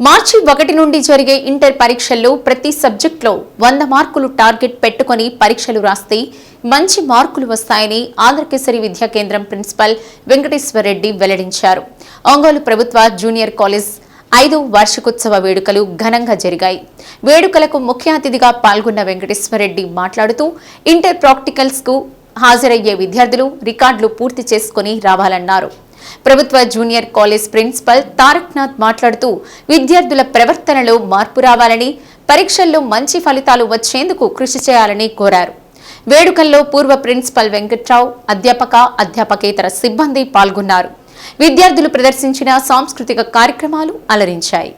మార్చి ఒకటి నుండి జరిగే ఇంటర్ పరీక్షల్లో ప్రతి సబ్జెక్టులో వంద మార్కులు టార్గెట్ పెట్టుకొని పరీక్షలు రాస్తే మంచి మార్కులు వస్తాయని ఆంధ్రకేసరి విద్యా కేంద్రం ప్రిన్సిపల్ వెంకటేశ్వరరెడ్డి వెల్లడించారు. ఒంగోలు ప్రభుత్వ జూనియర్ కాలేజ్ ఐదు వార్షికోత్సవ వేడుకలు ఘనంగా జరిగాయి. వేడుకలకు ముఖ్య అతిథిగా పాల్గొన్న వెంకటేశ్వరరెడ్డి మాట్లాడుతూ ఇంటర్ ప్రాక్టికల్స్కు హాజరయ్యే విద్యార్థులు రికార్డులు పూర్తి చేసుకుని రావాలన్నారు. ప్రభుత్వ జూనియర్ కాలేజ్ ప్రిన్సిపల్ తారక్నాథ్ మాట్లాడుతూ విద్యార్థుల ప్రవర్తనలో మార్పు రావాలని పరీక్షల్లో మంచి ఫలితాలు వచ్చేందుకు కృషి చేయాలని కోరారు. వేడుకల్లో పూర్వ ప్రిన్సిపల్ వెంకట్రావు అధ్యాపక అధ్యాపకేతర సిబ్బంది పాల్గొన్నారు. విద్యార్థులు ప్రదర్శించిన సాంస్కృతిక కార్యక్రమాలు అలరించాయి.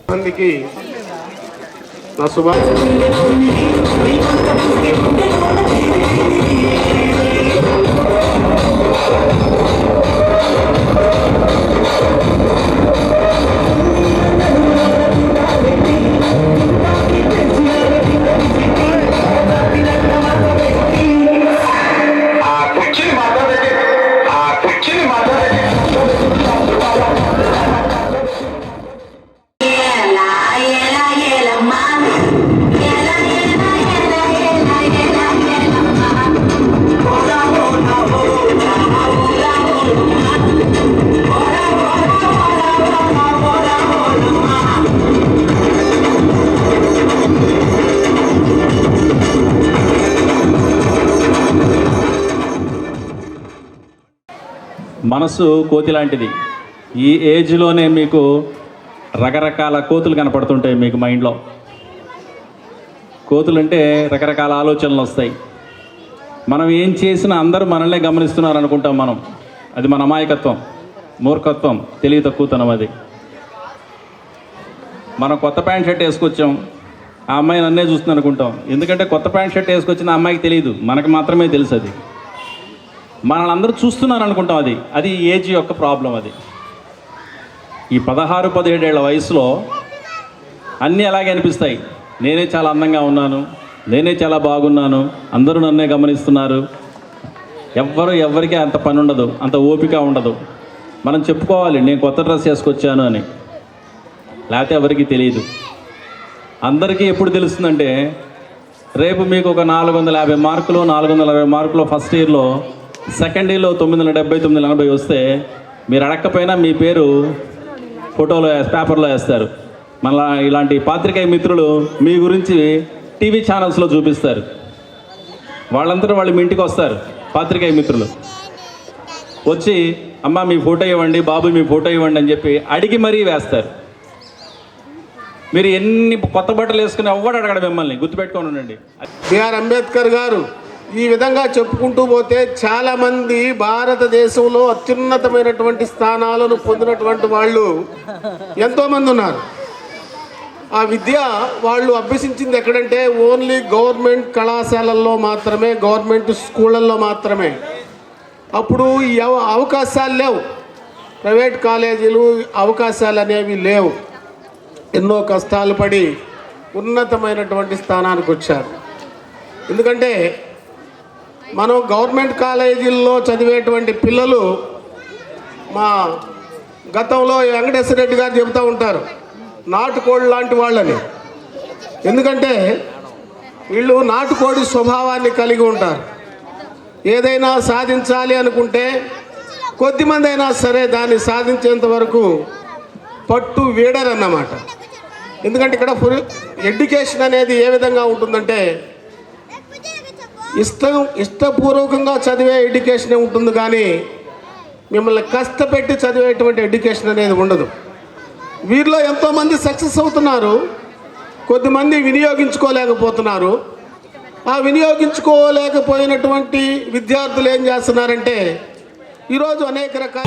మనసు కోతి లాంటిది ఈ ఏజ్లోనే మీకు రకరకాల కోతులు కనపడుతుంటాయి మీకు మైండ్లో. కోతులు అంటే రకరకాల ఆలోచనలు వస్తాయి. మనం ఏం చేసినా అందరూ మనల్నే గమనిస్తున్నారు అనుకుంటాం మనం. అది మన అమాయకత్వం మూర్ఖత్వం తెలివి తక్కువతనం అది. మనం కొత్త ప్యాంట్ షర్ట్ వేసుకొచ్చాం ఆ అమ్మాయి నన్నే చూస్తుంది అనుకుంటాం ఎందుకంటే కొత్త ప్యాంట్ షర్ట్ వేసుకొచ్చిన అమ్మాయికి తెలియదు మనకు మాత్రమే తెలుసు అది మనల్ని అందరూ చూస్తున్నారు అనుకుంటాం అది. అది ఏజ్ యొక్క ప్రాబ్లం అది. ఈ పదహారు పదిహేడేళ్ళ వయసులో అన్నీ అలాగే అనిపిస్తాయి. నేనే చాలా అందంగా ఉన్నాను. నేనే చాలా బాగున్నాను. అందరూ నన్నే గమనిస్తున్నారు. ఎవ్వరు ఎవరికి అంత పని ఉండదు. అంత ఓపిక ఉండదు. మనం చెప్పుకోవాలి నేను కొత్త డ్రెస్ వేసుకొచ్చాను అని. లేకపోతే ఎవరికి తెలియదు. అందరికీ ఎప్పుడు తెలుస్తుందంటే రేపు మీకు ఒక నాలుగు వందల యాభై మార్కులు నాలుగు వందల అరవై మార్కులు ఫస్ట్ ఇయర్లో సెకండ్ ఇయర్లో తొమ్మిది వందల డెబ్బై తొమ్మిది వందల ఎనభై వస్తే మీరు అడగకపోయినా మీ పేరు ఫోటోలో పేపర్లో వేస్తారు. మళ్ళా ఇలాంటి పాత్రికేయ మిత్రులు మీ గురించి టీవీ ఛానల్స్లో చూపిస్తారు. వాళ్ళంతా వాళ్ళు మీ ఇంటికి వస్తారు పాత్రికేయ మిత్రులు. వచ్చి అమ్మ మీ ఫోటో ఇవ్వండి బాబు మీ ఫోటో ఇవ్వండి అని చెప్పి అడిగి మరీ వేస్తారు. మీరు ఎన్ని కొత్త బట్టలు వేసుకుని ఎవ్వడు అడగడం మిమ్మల్ని? గుర్తుపెట్టుకొని ఉండండి. బిఆర్ అంబేద్కర్ గారు ఈ విధంగా చెప్పుకుంటూ పోతే చాలామంది భారతదేశంలో అత్యున్నతమైనటువంటి స్థానాలను పొందినటువంటి వాళ్ళు ఎంతోమంది ఉన్నారు. ఆ విద్య వాళ్ళు అభ్యసించింది ఎక్కడంటే ఓన్లీ గవర్నమెంట్ కళాశాలల్లో మాత్రమే గవర్నమెంట్ స్కూళ్ళల్లో మాత్రమే. అప్పుడు ఈ అవ- అవకాశాలు లేవు. ప్రైవేట్ కాలేజీలు అవకాశాలు అనేవి లేవు. ఎన్నో కష్టాలు పడి ఉన్నతమైనటువంటి స్థానానికి వచ్చారు. ఎందుకంటే మనం గవర్నమెంట్ కాలేజీల్లో చదివేటువంటి పిల్లలు మా గతంలో వెంకటేశ్వర రెడ్డి గారు చెబుతూ ఉంటారు నాటుకోడి లాంటి వాళ్ళని. ఎందుకంటే వీళ్ళు నాటుకోడి స్వభావాన్ని కలిగి ఉంటారు. ఏదైనా సాధించాలి అనుకుంటే కొద్దిమంది అయినా సరే దాన్ని సాధించేంత వరకు పట్టు వీడరన్నమాట. ఎందుకంటే ఇక్కడ ఫుల్ ఎడ్యుకేషన్ అనేది ఏ విధంగా ఉంటుందంటే ఇష్టం ఇష్టపూర్వకంగా చదివే ఎడ్యుకేషన్ ఉంటుంది కానీ మిమ్మల్ని కష్టపెట్టి చదివేటువంటి ఎడ్యుకేషన్ అనేది ఉండదు వీరిలో ఎంతోమంది సక్సెస్ అవుతున్నారు కొద్దిమంది వినియోగించుకోలేకపోతున్నారు ఆ వినియోగించుకోలేకపోయినటువంటి విద్యార్థులు ఏం చేస్తున్నారంటే ఈరోజు అనేక రకాల